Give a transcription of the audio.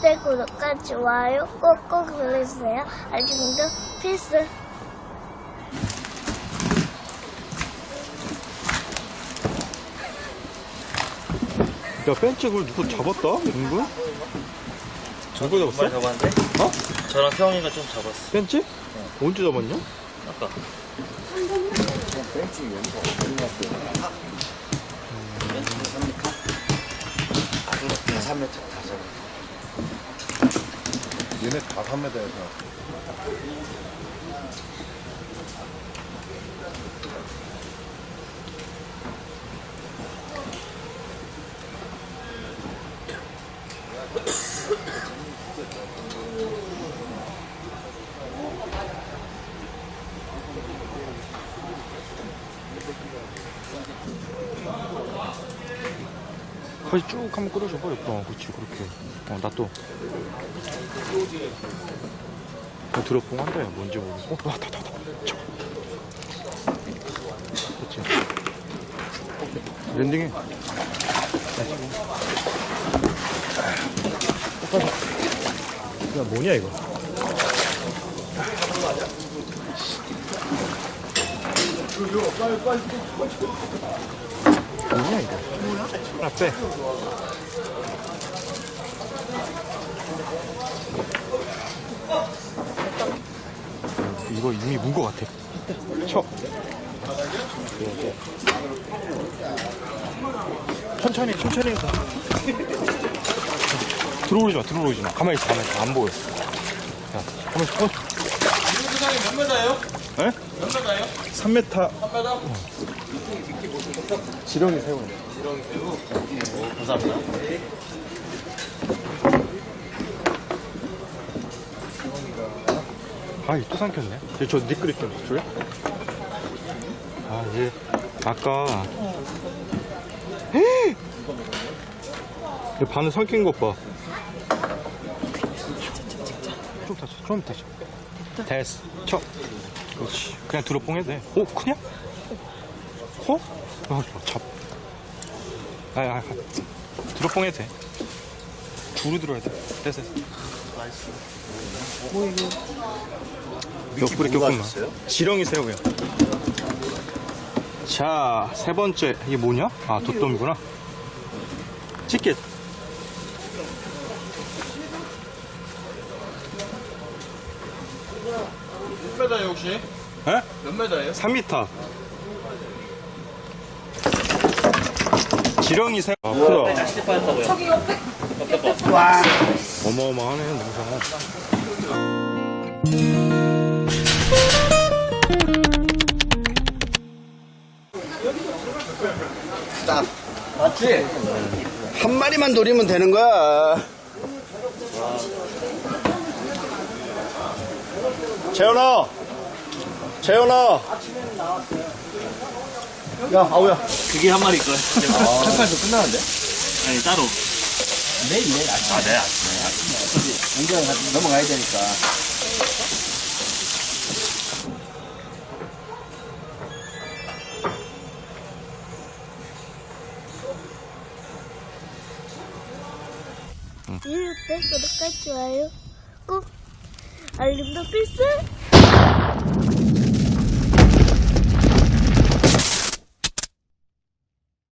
때 구독과 좋아요 꼭꼭 눌러주세요. 알림도 필수. 야 벤츠 그걸 누가 잡았다? 누가 잡았어? 정말 잡았는데? 어? 저랑 태영이가 좀 잡았어. 벤츠? 언제 잡았냐? 아까. 얘네 다 3m에서 거기 쭉 한번 끌어줘봐 예뻐 그렇지 그렇게. 어 나 또. 어, 드롭봉한데 뭔지 모르겠어 어 왔다 왔다 왔다. 쳐. 그렇지. 랜딩해. 야 뭐냐 이거 뭐냐 이거 하나 빼 이거 이미 문것 같아. 쳐. 천천히 천천히 해서. 들어오지 마 들어오지 마. 가만히 있어 가만히 있어. 안 보여. 자 가만히 있어. 어. 몇 메다예요? 에? 몇 메다예요? 3m 3m? 지렁이 새우 감사합니다. 아, 또 삼켰네. 얘저 니끌이 좀 줄래? 아, 얘, 아까. 반을 삼킨 것 봐. 좀 다쳐, 좀 다쳐. 됐어. 쳐. 그렇지. 그냥 드롭봉 해도 돼. 오, 그냥? 어? 아, 잡. 아, 아, 아. 드롭봉 해도 돼. 두루 들어야 돼. 됐어, 됐어. 옆구리 꼈구나. 지렁이 새우야. 자, 세 번째. 이게 뭐냐? 아, 돛돔이구나. 치킨. 메다예요 혹시? 에? 몇 메다예요? 3m. 지렁이 새우. 아, 크다. 낚시 빠졌다고요? 어마어마하네, 농사. 맞지? 한 마리만 노리면 되는 거야. 재현아! 재현아! 야, 아우야. 그게 한 마리 거야. 첫판에서 끝나는데? 아니, 따로. 내일, 내일 아침. 아, 네, 아침에. 연장 넘어가야 되니까. 이럴 때 구독과 좋아요 꼭 알림도 필수!